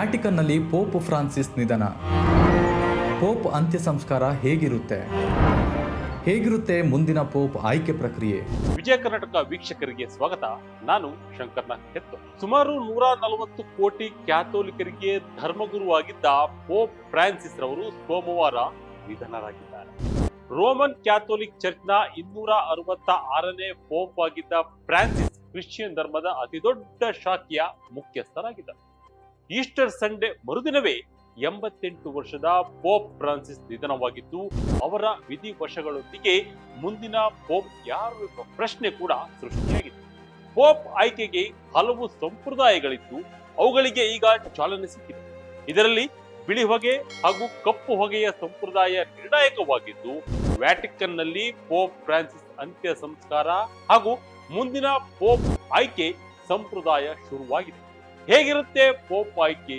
ವ್ಯಾಟಿಕನ್ನಲ್ಲಿ Pope Francis ನಿಧನ. Pop ಅಂತ್ಯ ಸಂಸ್ಕಾರ ಹೇಗಿರುತ್ತೆ? ಹೇಗಿರುತ್ತೆ ಮುಂದಿನ ಪೋಪ್ ಆಯ್ಕೆ ಪ್ರಕ್ರಿಯೆ? ವಿಜಯ ಕರ್ನಾಟಕ ವೀಕ್ಷಕರಿಗೆ ಸ್ವಾಗತ. ನಾನು ಶಂಕರ್ನಾಥ್ ಹೆತ್ತು ಸುಮಾರು ನೂರ ನಲವತ್ತು ಕೋಟಿ ಕ್ಯಾಥೋಲಿಕರಿಗೆ ಧರ್ಮಗುರುವಾಗಿದ್ದ ಪೋಪ್ ಫ್ರಾನ್ಸಿಸ್ ರವರು ಸೋಮವಾರ ನಿಧನರಾಗಿದ್ದಾರೆ. ರೋಮನ್ ಕ್ಯಾಥೋಲಿಕ್ ಚರ್ಚ್ನ ಇನ್ನೂರ ಅರವತ್ತ ಆರನೇ ಪೋಪ್ ಆಗಿದ್ದ ಫ್ರಾನ್ಸಿಸ್ ಕ್ರಿಶ್ಚಿಯನ್ ಧರ್ಮದ ಅತಿದೊಡ್ಡ ಶಾಖೆಯ ಮುಖ್ಯಸ್ಥರಾಗಿದ್ದರು. ಈಸ್ಟರ್ ಸಂಡೇ ಮರುದಿನವೇ ಎಂಬತ್ತೆಂಟು ವರ್ಷದ ಪೋಪ್ ಫ್ರಾನ್ಸಿಸ್ ನಿಧನವಾಗಿದ್ದು, ಅವರ ವಿಧಿವಶಗಳೊಂದಿಗೆ ಮುಂದಿನ ಪೋಪ್ ಯಾರು ಎಂಬ ಪ್ರಶ್ನೆ ಕೂಡ ಸೃಷ್ಟಿಯಾಗಿದೆ. ಪೋಪ್ ಆಯ್ಕೆಗೆ ಹಲವು ಸಂಪ್ರದಾಯಗಳಿದ್ದು, ಅವುಗಳಿಗೆ ಈಗ ಚಾಲನೆ ಸಿಕ್ಕಿದೆ. ಇದರಲ್ಲಿ ಬಿಳಿ ಹೊಗೆ ಹಾಗೂ ಕಪ್ಪು ಹೊಗೆಯ ಸಂಪ್ರದಾಯ ನಿರ್ಣಾಯಕವಾಗಿದ್ದು, ವ್ಯಾಟಿಕನ್ನಲ್ಲಿ ಪೋಪ್ ಫ್ರಾನ್ಸಿಸ್ ಅಂತ್ಯ ಸಂಸ್ಕಾರ ಹಾಗೂ ಮುಂದಿನ ಪೋಪ್ ಆಯ್ಕೆ ಸಂಪ್ರದಾಯ ಶುರುವಾಗಿದೆ. ಹೇಗಿರುತ್ತೆ ಪೋಪ್ ಆಯ್ಕೆ?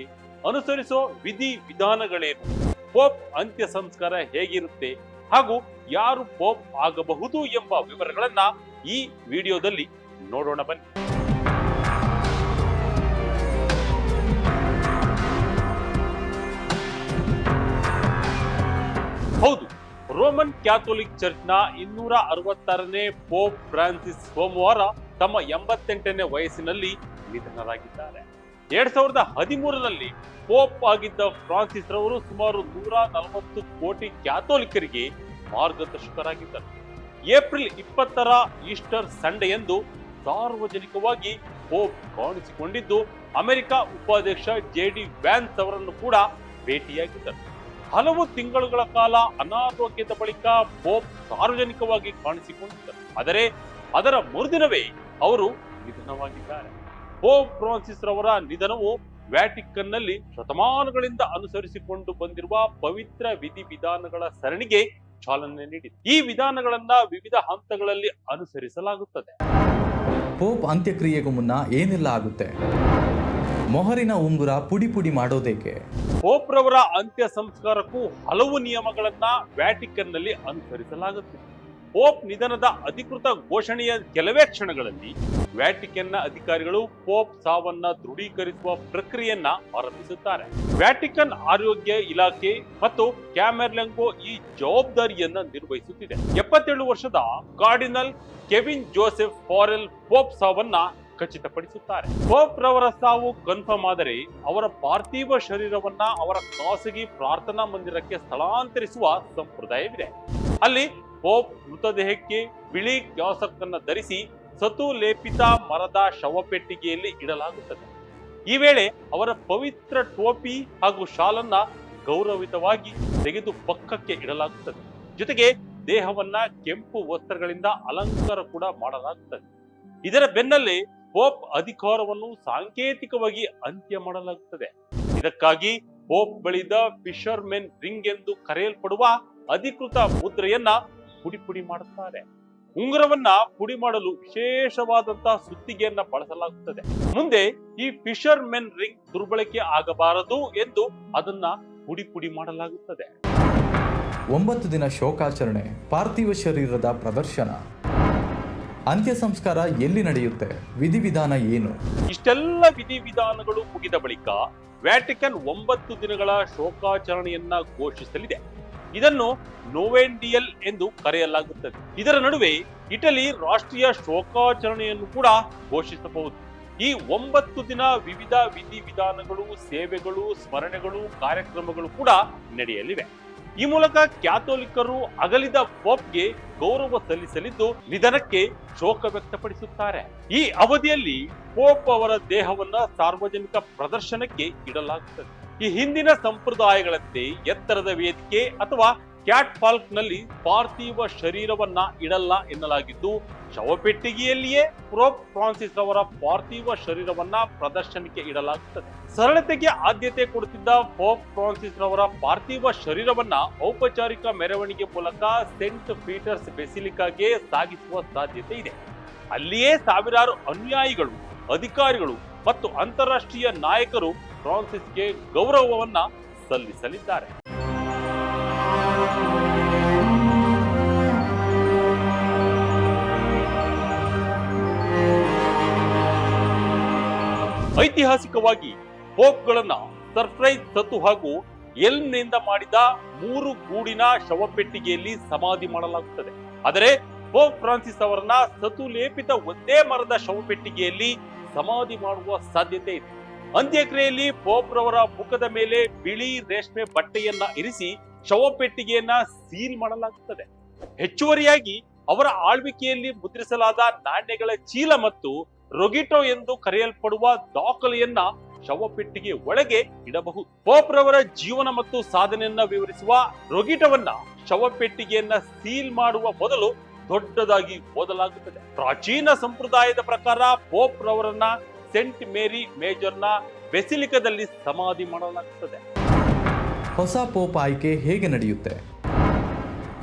ಅನುಸರಿಸೋ ವಿಧಿ ವಿಧಾನಗಳೇನು? ಪೋಪ್ ಅಂತ್ಯ ಸಂಸ್ಕಾರ ಹೇಗಿರುತ್ತೆ? ಹಾಗೂ ಯಾರು ಪೋಪ್ ಆಗಬಹುದು ಎಂಬ ವಿವರಗಳನ್ನ ಈ ವಿಡಿಯೋದಲ್ಲಿ ನೋಡೋಣ ಬನ್ನಿ. ಹೌದು, ರೋಮನ್ ಕ್ಯಾಥೋಲಿಕ್ ಚರ್ಚ್ನ ಇನ್ನೂರ ಅರವತ್ತಾರನೇ ಪೋಪ್ ಫ್ರಾನ್ಸಿಸ್ ಸೋಮವಾರ ತಮ್ಮ ಎಂಬತ್ತೆಂಟನೇ ವಯಸ್ಸಿನಲ್ಲಿ ನಿಧನರಾಗಿದ್ದಾರೆ. ಎರಡ್ ಸಾವಿರದ ಹದಿಮೂರರಲ್ಲಿ ಪೋಪ್ ಆಗಿದ್ದ ಫ್ರಾನ್ಸಿಸ್ ರವರು ಸುಮಾರು ನೂರ ನಲವತ್ತು ಕೋಟಿ ಕ್ಯಾಥೋಲಿಕರಿಗೆ ಮಾರ್ಗದರ್ಶಕರಾಗಿದ್ದರು. ಏಪ್ರಿಲ್ ಇಪ್ಪತ್ತರ ಈಸ್ಟರ್ ಸಂಡೆಯಂದು ಸಾರ್ವಜನಿಕವಾಗಿ ಪೋಪ್ ಕಾಣಿಸಿಕೊಂಡಿದ್ದು, ಅಮೆರಿಕ ಉಪಾಧ್ಯಕ್ಷ ಜೆ ಡಿ ವ್ಯಾನ್ಸ್ ಅವರನ್ನು ಕೂಡ ಭೇಟಿಯಾಗಿದ್ದರು. ಹಲವು ತಿಂಗಳುಗಳ ಕಾಲ ಅನಾರೋಗ್ಯದ ಬಳಿಕ ಪೋಪ್ ಸಾರ್ವಜನಿಕವಾಗಿ ಕಾಣಿಸಿಕೊಂಡಿದ್ದರು. ಆದರೆ ಅದರ ಮರುದಿನವೇ ಅವರು ನಿಧನವಾಗಿದ್ದಾರೆ. ಪೋಪ್ ಫ್ರಾನ್ಸಿಸ್ ರವರ ನಿಧನವು ವ್ಯಾಟಿಕನ್ನಲ್ಲಿ ಶತಮಾನಗಳಿಂದ ಅನುಸರಿಸಿಕೊಂಡು ಬಂದಿರುವ ಪವಿತ್ರ ವಿಧಿ ವಿಧಾನಗಳ ಸರಣಿಗೆ ಚಾಲನೆ ನೀಡಿದೆ ಈ ವಿಧಾನಗಳನ್ನ ವಿವಿಧ ಹಂತಗಳಲ್ಲಿ ಅನುಸರಿಸಲಾಗುತ್ತದೆ. ಪೋಪ್ ಅಂತ್ಯಕ್ರಿಯೆಗೂ ಮುನ್ನ ಏನೆಲ್ಲ ಆಗುತ್ತೆ? ಮೊಹರಿನ ಉಂಗುರ ಪುಡಿ ಪುಡಿ ಮಾಡೋದೇಕೆ? ಪೋಪ್ ರವರ ಅಂತ್ಯ ಸಂಸ್ಕಾರಕ್ಕೂ ಹಲವು ನಿಯಮಗಳನ್ನ ವ್ಯಾಟಿಕನ್ನಲ್ಲಿ ಅನುಸರಿಸಲಾಗುತ್ತಿದೆ ಪೋಪ್ ನಿಧನದ ಅಧಿಕೃತ ಘೋಷಣೆಯ ಕೆಲವೇ ಕ್ಷಣಗಳಲ್ಲಿ ವ್ಯಾಟಿಕನ್ನ ಅಧಿಕಾರಿಗಳು ಪೋಪ್ ಸಾವನ್ನ ದೃಢೀಕರಿಸುವ ಪ್ರಕ್ರಿಯೆಯನ್ನ ಆರಂಭಿಸುತ್ತಾರೆ. ವ್ಯಾಟಿಕನ್ ಆರೋಗ್ಯ ಇಲಾಖೆ ಮತ್ತು ಕ್ಯಾಮೆರ್ಲೆಂಗೋ ಈ ಜವಾಬ್ದಾರಿಯನ್ನ ನಿರ್ವಹಿಸುತ್ತಿದೆ. ಎಪ್ಪತ್ತೇಳು ವರ್ಷದ cardinal Kevin Joseph Farrell pope ಸಾವನ್ನ ಖಚಿತಪಡಿಸುತ್ತಾರೆ. ಪೋಪ್ ರವರ ಸಾವು ಕನ್ಫರ್ಮ್ ಆದರೆ ಅವರ ಪಾರ್ಥಿವ ಶರೀರವನ್ನ ಅವರ ಖಾಸಗಿ ಪ್ರಾರ್ಥನಾ ಮಂದಿರಕ್ಕೆ ಸ್ಥಳಾಂತರಿಸುವ ಸಂಪ್ರದಾಯವಿದೆ. ಅಲ್ಲಿ ಪೋಪ್ ಮೃತದೇಹಕ್ಕೆ ಬಿಳಿ ಕ್ಯಾಸಕ್ಕನ್ನು ಧರಿಸಿ ಸತು ಲೇಪಿತ ಮರದ ಶವಪೆಟ್ಟಿಗೆಯಲ್ಲಿ ಇಡಲಾಗುತ್ತದೆ. ಈ ವೇಳೆ ಅವರ ಪವಿತ್ರ ಟೋಪಿ ಹಾಗೂ ಶಾಲನ್ನ ಗೌರವಿತವಾಗಿ ತೆಗೆದು ಪಕ್ಕಕ್ಕೆ ಇಡಲಾಗುತ್ತದೆ. ಜೊತೆಗೆ ದೇಹವನ್ನ ಕೆಂಪು ವಸ್ತ್ರಗಳಿಂದ ಅಲಂಕಾರ ಕೂಡ ಮಾಡಲಾಗುತ್ತದೆ. ಇದರ ಬೆನ್ನಲ್ಲೇ ಪೋಪ್ ಅಧಿಕಾರವನ್ನು ಸಾಂಕೇತಿಕವಾಗಿ ಅಂತ್ಯ ಮಾಡಲಾಗುತ್ತದೆ. ಇದಕ್ಕಾಗಿ ಪೋಪ್ ಬಳಿದ ಫಿಶರ್ಮೆನ್ ರಿಂಗ್ ಎಂದು ಕರೆಯಲ್ಪಡುವ ಅಧಿಕೃತ ಮುದ್ರೆಯನ್ನ ಪುಡಿ ಪುಡಿ ಮಾಡುತ್ತಾರೆ. ಉಂಗುರವನ್ನ ಪುಡಿ ಮಾಡಲು ವಿಶೇಷವಾದಂತಹ ಸುತ್ತಿಗೆಯನ್ನ ಬಳಸಲಾಗುತ್ತದೆ. ಮುಂದೆ ಈ ಫಿಶರ್ ಮೆನ್ ರಿಂಗ್ ದುರ್ಬಳಕೆ ಆಗಬಾರದು ಎಂದು ಅದನ್ನ ಪುಡಿ ಪುಡಿ ಮಾಡಲಾಗುತ್ತದೆ. ಒಂಬತ್ತು ದಿನ ಶೋಕಾಚರಣೆ ಪಾರ್ಥಿವ ಶರೀರದ ಪ್ರದರ್ಶನ. ಅಂತ್ಯ ಸಂಸ್ಕಾರ ಎಲ್ಲಿ ನಡೆಯುತ್ತೆ? ವಿಧಿವಿಧಾನ ಏನು? ಇಷ್ಟೆಲ್ಲ ವಿಧಿವಿಧಾನಗಳು ಮುಗಿದ ಬಳಿಕ ವ್ಯಾಟಿಕನ್ ಒಂಬತ್ತು ದಿನಗಳ ಶೋಕಾಚರಣೆಯನ್ನ ಘೋಷಿಸಲಿದೆ. ಇದನ್ನು ನೋವೆಂಡಿಯಲ್ ಎಂದು ಕರೆಯಲಾಗುತ್ತದೆ. ಇದರ ನಡುವೆ ಇಟಲಿ ರಾಷ್ಟ್ರೀಯ ಶೋಕಾಚರಣೆಯನ್ನು ಕೂಡ ಘೋಷಿಸಬಹುದು. ಈ ಒಂಬತ್ತು ದಿನ ವಿವಿಧ ವಿಧಿವಿಧಾನಗಳು, ಸೇವೆಗಳು, ಸ್ಮರಣೆಗಳು, ಕಾರ್ಯಕ್ರಮಗಳು ಕೂಡ ನಡೆಯಲಿವೆ. ಈ ಮೂಲಕ ಕ್ಯಾಥೋಲಿಕರು ಅಗಲಿದ ಪೋಪ್ಗೆ ಗೌರವ ಸಲ್ಲಿಸಲಿದ್ದು, ನಿಧನಕ್ಕೆ ಶೋಕ ವ್ಯಕ್ತಪಡಿಸುತ್ತಾರೆ. ಈ ಅವಧಿಯಲ್ಲಿ ಪೋಪ್ ಅವರ ದೇಹವನ್ನ ಸಾರ್ವಜನಿಕ ಪ್ರದರ್ಶನಕ್ಕೆ ಇಡಲಾಗುತ್ತದೆ. ಈ ಹಿಂದಿನ ಸಂಪ್ರದಾಯಗಳಂತೆ ಎತ್ತರದ ವೇದಿಕೆ ಅಥವಾ ಕ್ಯಾಟ್ ಪಾಲ್ಕ್ನಲ್ಲಿ ಪಾರ್ಥಿವ ಶರೀರವನ್ನ ಇಡಲ್ಲ ಎನ್ನಲಾಗಿದ್ದು, ಶವಪೆಟ್ಟಿಗೆಯಲ್ಲಿಯೇ ಪ್ರೋಪ್ ಫ್ರಾನ್ಸಿಸ್ ಅವರ ಪಾರ್ಥಿವ ಶರೀರವನ್ನ ಪ್ರದರ್ಶನಕ್ಕೆ ಇಡಲಾಗುತ್ತದೆ. ಸರಳತೆಗೆ ಆದ್ಯತೆ ಕೊಡುತ್ತಿದ್ದ ಪೋಪ್ ಫ್ರಾನ್ಸಿಸ್ ಅವರ ಪಾರ್ಥಿವ ಶರೀರವನ್ನ ಔಪಚಾರಿಕ ಮೆರವಣಿಗೆ ಮೂಲಕ ಸೆಂಟ್ ಪೀಟರ್ಸ್ ಬೆಸಿಲಿಕಾಗೆ ಸಾಗಿಸುವ ಸಾಧ್ಯತೆ ಇದೆ. ಅಲ್ಲಿಯೇ ಸಾವಿರಾರು ಅನುಯಾಯಿಗಳು, ಅಧಿಕಾರಿಗಳು ಮತ್ತು ಅಂತಾರಾಷ್ಟ್ರೀಯ ನಾಯಕರು ಫ್ರಾನ್ಸಿಸ್ಗೆ ಗೌರವವನ್ನ ಸಲ್ಲಿಸಲಿದ್ದಾರೆ. ಐತಿಹಾಸಿಕವಾಗಿ ಪೋಪ್ಗಳನ್ನ ಸರ್ಪ್ರೈಸ್ ಸತ್ತು ಹಾಗೂ ಎಲ್ಮ್ನಿಂದ ಮಾಡಿದ ಮೂರು ಗೂಡಿನ ಶವಪೆಟ್ಟಿಗೆಯಲ್ಲಿ ಸಮಾಧಿ ಮಾಡಲಾಗುತ್ತದೆ. ಆದರೆ ಪೋಪ್ ಫ್ರಾನ್ಸಿಸ್ ಅವರನ್ನ ಸತು ಲೇಪಿತ ಒಂದೇ ಮರದ ಶವಪೆಟ್ಟಿಗೆಯಲ್ಲಿ ಸಮಾಧಿ ಮಾಡುವ ಸಾಧ್ಯತೆ ಇದೆ. ಅಂತ್ಯಕ್ರಿಯೆಯಲ್ಲಿ ಪೋಪ್ರವರ ಮುಖದ ಮೇಲೆ ಬಿಳಿ ರೇಷ್ಮೆ ಬಟ್ಟೆಯನ್ನ ಇರಿಸಿ ಶವಪೆಟ್ಟಿಗೆಯನ್ನ ಸೀಲ್ ಮಾಡಲಾಗುತ್ತದೆ. ಹೆಚ್ಚುವರಿಯಾಗಿ ಅವರ ಆಳ್ವಿಕೆಯಲ್ಲಿ ಮುದ್ರಿಸಲಾದ ನಾಣ್ಯಗಳ ಚೀಲ ಮತ್ತು ರೊಗಿಟೋ ಎಂದು ಕರೆಯಲ್ಪಡುವ ದಾಖಲೆಯನ್ನ ಶವಪೆಟ್ಟಿಗೆ ಒಳಗೆ ಇಡಬಹುದು. ಪೋಪ್ರವರ ಜೀವನ ಮತ್ತು ಸಾಧನೆಯನ್ನ ವಿವರಿಸುವ ರೊಗಿಟವನ್ನ ಶವಪೆಟ್ಟಿಗೆಯನ್ನ ಸೀಲ್ ಮಾಡುವ ಮೊದಲು ದೊಡ್ಡದಾಗಿ ಓದಲಾಗುತ್ತದೆ. ಪ್ರಾಚೀನ ಸಂಪ್ರದಾಯದ ಪ್ರಕಾರ ಪೋಪ್ ರವರನ್ನ ಸೆಂಟ್ ಮೇರಿ ಮೇಜರ್ನ ಬೆಸಿಲಿಕದಲ್ಲಿ ಸಮಾಧಿ ಮಾಡಲಾಗುತ್ತದೆ. ಹೊಸ ಪೋಪ್ ಆಯ್ಕೆ ಹೇಗೆ ನಡೆಯುತ್ತೆ?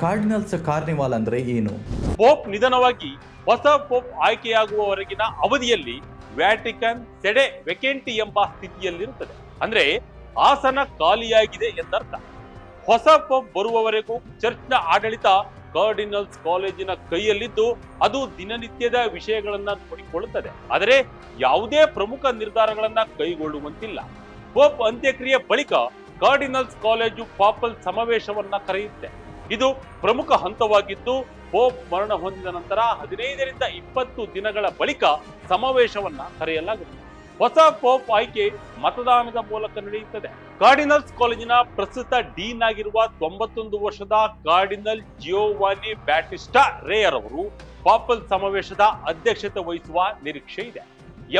ಕಾರ್ಡಿನಲ್ಸ್ ಕಾರ್ನಿವಾಲ್ ಅಂದ್ರೆ ಏನು? ಪೋಪ್ ನಿಧನವಾಗಿ ಹೊಸ ಪೋಪ್ ಆಯ್ಕೆಯಾಗುವವರೆಗಿನ ಅವಧಿಯಲ್ಲಿ ವ್ಯಾಟಿಕನ್ ಸೆಡೆ ವೆಕೆಂಟಿ ಎಂಬ ಸ್ಥಿತಿಯಲ್ಲಿರುತ್ತದೆ. ಅಂದ್ರೆ ಆಸನ ಖಾಲಿಯಾಗಿದೆ ಎಂದರ್ಥ. ಹೊಸ ಪೋಪ್ ಬರುವವರೆಗೂ ಚರ್ಚ್ನ ಆಡಳಿತ ಕಾರ್ಡಿನಲ್ಸ್ ಕಾಲೇಜಿನ ಕೈಯಲ್ಲಿದ್ದು ಅದು ದಿನನಿತ್ಯದ ವಿಷಯಗಳನ್ನ ನೋಡಿಕೊಳ್ಳುತ್ತದೆ. ಆದರೆ ಯಾವುದೇ ಪ್ರಮುಖ ನಿರ್ಧಾರಗಳನ್ನ ಕೈಗೊಳ್ಳುವಂತಿಲ್ಲ. ಪೋಪ್ ಅಂತ್ಯಕ್ರಿಯೆ ಬಳಿಕ ಕಾರ್ಡಿನಲ್ಸ್ ಕಾಲೇಜು ಪಾಪಲ್ ಸಮಾವೇಶವನ್ನ ಕರೆಯುತ್ತೆ. ಇದು ಪ್ರಮುಖ ಹಂತವಾಗಿದ್ದು ಪೋಪ್ ಮರಣ ಹೊಂದಿದ ನಂತರ ಹದಿನೈದರಿಂದ ಇಪ್ಪತ್ತು ದಿನಗಳ ಬಳಿಕ ಸಮಾವೇಶವನ್ನ ಕರೆಯಲಾಗುತ್ತದೆ. ಹೊಸ ಪೋಪ್ ಆಯ್ಕೆ ಮತದಾನದ ಮೂಲಕ ನಡೆಯುತ್ತದೆ. ಕಾರ್ಡಿನಲ್ಸ್ ಕಾಲೇಜಿನ ಪ್ರಸ್ತುತ ಡೀನ್ ಆಗಿರುವ ತೊಂಬತ್ತೊಂದು ವರ್ಷದ ಕಾರ್ಡಿನಲ್ ಜಿಯೋವಾನಿ ಬ್ಯಾಟಿಸ್ಟಾ ರೇಯರ್ ಅವರು ಪಾಪಲ್ ಸಮಾವೇಶದ ಅಧ್ಯಕ್ಷತೆ ವಹಿಸುವ ನಿರೀಕ್ಷೆ ಇದೆ.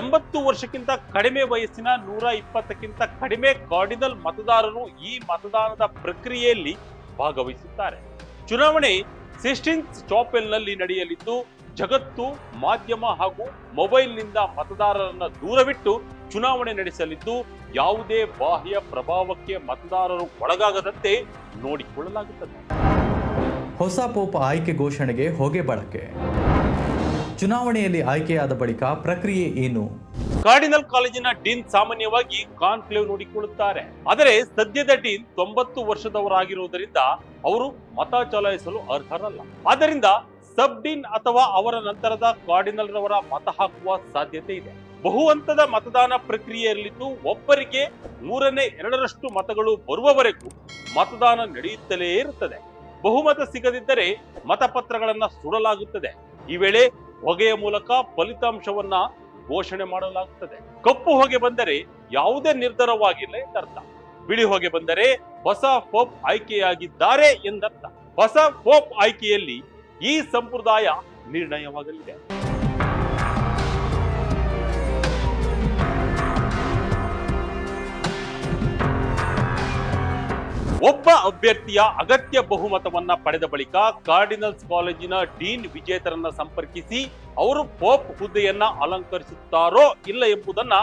ಎಂಬತ್ತು ವರ್ಷಕ್ಕಿಂತ ಕಡಿಮೆ ವಯಸ್ಸಿನ ನೂರ ಇಪ್ಪತ್ತಕ್ಕಿಂತ ಕಡಿಮೆ ಕಾರ್ಡಿನಲ್ ಮತದಾರರು ಈ ಮತದಾನದ ಪ್ರಕ್ರಿಯೆಯಲ್ಲಿ ಭಾಗವಹಿಸುತ್ತಾರೆ. ಚುನಾವಣೆ ಸಿಸ್ಟಿನ್ಸ್ ಚಾಪೆಲ್ನಲ್ಲಿ ನಡೆಯಲಿದ್ದು ಜಗತ್ತು ಮಾಧ್ಯಮ ಹಾಗೂ ಮೊಬೈಲ್ನಿಂದ ಮತದಾರರನ್ನು ದೂರವಿಟ್ಟು ಚುನಾವಣೆ ನಡೆಸಲಿದ್ದು ಯಾವುದೇ ಬಾಹ್ಯ ಪ್ರಭಾವಕ್ಕೆ ಮತದಾರರು ಒಳಗಾಗದಂತೆ ನೋಡಿಕೊಳ್ಳಲಾಗುತ್ತದೆ. ಹೊಸ ಪೋಪ ಆಯ್ಕೆ ಘೋಷಣೆಗೆ ಹೊಗೆ ಬಳಕೆ. ಚುನಾವಣೆಯಲ್ಲಿ ಆಯ್ಕೆಯಾದ ಬಳಿಕ ಪ್ರಕ್ರಿಯೆ ಏನು? ಕಾರ್ಡಿನಲ್ ಕಾಲೇಜಿನ ಡೀನ್ ಸಾಮಾನ್ಯವಾಗಿ ಕಾನ್ಕ್ಲೇವ್ ನೋಡಿಕೊಳ್ಳುತ್ತಾರೆ. ಆದರೆ ಸದ್ಯದ ಡೀನ್ ತೊಂಬತ್ತು ವರ್ಷದವರಾಗಿರುವುದರಿಂದ ಅವರು ಮತ ಚಲಾಯಿಸಲು ಅರ್ಹರಲ್ಲ. ಆದ್ದರಿಂದ ಸಬ್ ಡೀನ್ ಅಥವಾ ಅವರ ನಂತರದ ಕಾರ್ಡಿನಲ್ ರವರ ಮತ ಹಾಕುವ ಸಾಧ್ಯತೆ ಇದೆ. ಬಹು ಹಂತದ ಮತದಾನ ಪ್ರಕ್ರಿಯೆಯಲ್ಲಿದ್ದು ಒಬ್ಬರಿಗೆ ಮೂರನೇ ಎರಡರಷ್ಟು ಮತಗಳು ಬರುವವರೆಗೂ ಮತದಾನ ನಡೆಯುತ್ತಲೇ ಇರುತ್ತದೆ. ಬಹುಮತ ಸಿಗದಿದ್ದರೆ ಮತಪತ್ರಗಳನ್ನ ಸುಡಲಾಗುತ್ತದೆ. ಈ ವೇಳೆ ಹೊಗೆಯ ಮೂಲಕ ಫಲಿತಾಂಶವನ್ನ ಘೋಷಣೆ ಮಾಡಲಾಗುತ್ತದೆ. ಕಪ್ಪು ಹೊಗೆ ಬಂದರೆ ಯಾವುದೇ ನಿರ್ಧಾರವಾಗಿಲ್ಲ ಎಂದರ್ಥ. ಬಿಳಿ ಹೊಗೆ ಬಂದರೆ ಹೊಸ ಫೋಪ್ ಆಯ್ಕೆಯಾಗಿದ್ದಾರೆ ಎಂದರ್ಥ. ಹೊಸ ಫೋಪ್ ಆಯ್ಕೆಯಲ್ಲಿ ಈ ಸಂಪ್ರದಾಯ ನಿರ್ಣಯವಾಗಲಿದೆ. ಒಬ್ಬ ಅಭ್ಯರ್ಥಿಯ ಅಗತ್ಯ ಬಹುಮತವನ್ನ ಪಡೆದ ಬಳಿಕ ಕಾರ್ಡಿನಲ್ಸ್ ಕಾಲೇಜಿನ ಡೀನ್ ವಿಜೇತರನ್ನ ಸಂಪರ್ಕಿಸಿ ಅವರು ಪೋಪ್ ಹುದ್ದೆಯನ್ನ ಅಲಂಕರಿಸುತ್ತಾರೋ ಇಲ್ಲ ಎಂಬುದನ್ನ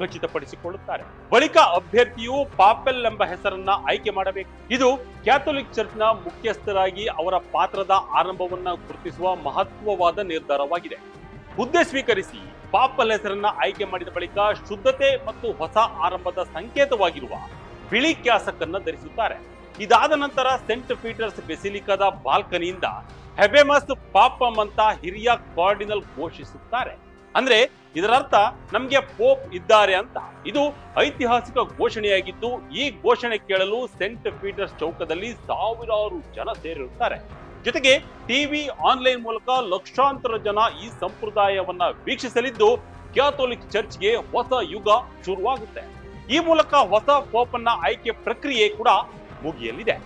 ಖಚಿತಪಡಿಸಿಕೊಳ್ಳುತ್ತಾರೆ ಬಳಿಕ ಅಭ್ಯರ್ಥಿಯು ಪಾಪೆಲ್ ಎಂಬ ಹೆಸರನ್ನ ಆಯ್ಕೆ ಮಾಡಬೇಕು. ಇದು ಕ್ಯಾಥೋಲಿಕ್ ಚರ್ಚ್ನ ಮುಖ್ಯಸ್ಥರಾಗಿ ಅವರ ಪಾತ್ರದ ಆರಂಭವನ್ನ ಗುರುತಿಸುವ ಮಹತ್ವವಾದ ನಿರ್ಧಾರವಾಗಿದೆ. ಹುದ್ದೆ ಸ್ವೀಕರಿಸಿ ಪಾಪಲ್ ಹೆಸರನ್ನ ಆಯ್ಕೆ ಮಾಡಿದ ಬಳಿಕ ಶುದ್ಧತೆ ಮತ್ತು ಹೊಸ ಆರಂಭದ ಸಂಕೇತವಾಗಿರುವ ಬಿಳಿ ಕ್ಯಾಸಕನ್ನ ಧರಿಸುತ್ತಾರೆ. ಇದಾದ ನಂತರ ಸೆಂಟ್ ಪೀಟರ್ಸ್ ಬೆಸಿಲಿಕಾದ ಬಾಲ್ಕನಿಯಿಂದ ಹೆಬೆಮಸ್ ಪಾಪಮ್ ಅಂತ ಹಿರಿಯ ಕಾರ್ಡಿನಲ್ ಘೋಷಿಸುತ್ತಾರೆ. ಅಂದ್ರೆ ಇದರರ್ಥ ನಮ್ಗೆ ಪೋಪ್ ಇದ್ದಾರೆ ಅಂತ. ಇದು ಐತಿಹಾಸಿಕ ಘೋಷಣೆಯಾಗಿದ್ದು, ಈ ಘೋಷಣೆ ಕೇಳಲು ಸೆಂಟ್ ಪೀಟರ್ಸ್ ಚೌಕದಲ್ಲಿ ಸಾವಿರಾರು ಜನ ಸೇರಿರುತ್ತಾರೆ. ಜೊತೆಗೆ ಟಿವಿ ಆನ್ಲೈನ್ ಮೂಲಕ ಲಕ್ಷಾಂತರ ಜನ ಈ ಸಂಪ್ರದಾಯವನ್ನ ವೀಕ್ಷಿಸಲಿದ್ದು, ಕ್ಯಾಥೋಲಿಕ್ ಚರ್ಚ್ಗೆ ಹೊಸ ಯುಗ ಶುರುವಾಗುತ್ತೆ. ಈ ಮೂಲಕ ಹೊಸ ಪೋಪನ್ನ ಆಯ್ಕೆ ಪ್ರಕ್ರಿಯೆ ಕೂಡ ಮುಗಿಯಲಿದೆ.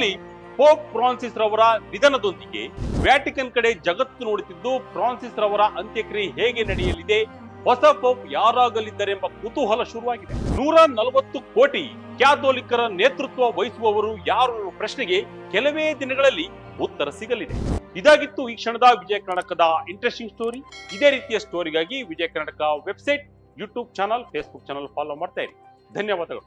ಒಟ್ಟಿನಲ್ಲಿ ಪೋಪ್ ಫ್ರಾನ್ಸಿಸ್ ರವರ ನಿಧನದೊಂದಿಗೆ ವ್ಯಾಟಿಕನ್ ಕಡೆ ಜಗತ್ತು ನೋಡುತ್ತಿದ್ದು ಫ್ರಾನ್ಸಿಸ್ ರವರ ಅಂತ್ಯಕ್ರಿಯೆ ಹೇಗೆ ನಡೆಯಲಿದೆ? ಹೊಸ ಪೋಪ್ ಯಾರಾಗಲಿದ್ದಾರೆಂಬ ಕುತೂಹಲ ಶುರುವಾಗಿದೆ. ನೂರ ನಲವತ್ತು ಕೋಟಿ ಕ್ಯಾಥೋಲಿಕರ ನೇತೃತ್ವ ವಹಿಸುವವರು ಯಾರು ಪ್ರಶ್ನೆಗೆ ಕೆಲವೇ ದಿನಗಳಲ್ಲಿ ಉತ್ತರ ಸಿಗಲಿದೆ. ಇದಾಗಿತ್ತು ಈ ಕ್ಷಣದ ವಿಜಯ ಕರ್ನಾಟಕದ ಇಂಟ್ರೆಸ್ಟಿಂಗ್ ಸ್ಟೋರಿ. ಇದೇ ರೀತಿಯ ಸ್ಟೋರಿಗಾಗಿ Vijaya Karnataka website, YouTube channel, Facebook channel follow ಮಾಡ್ತಾ ಇರಿ. ಧನ್ಯವಾದಗಳು.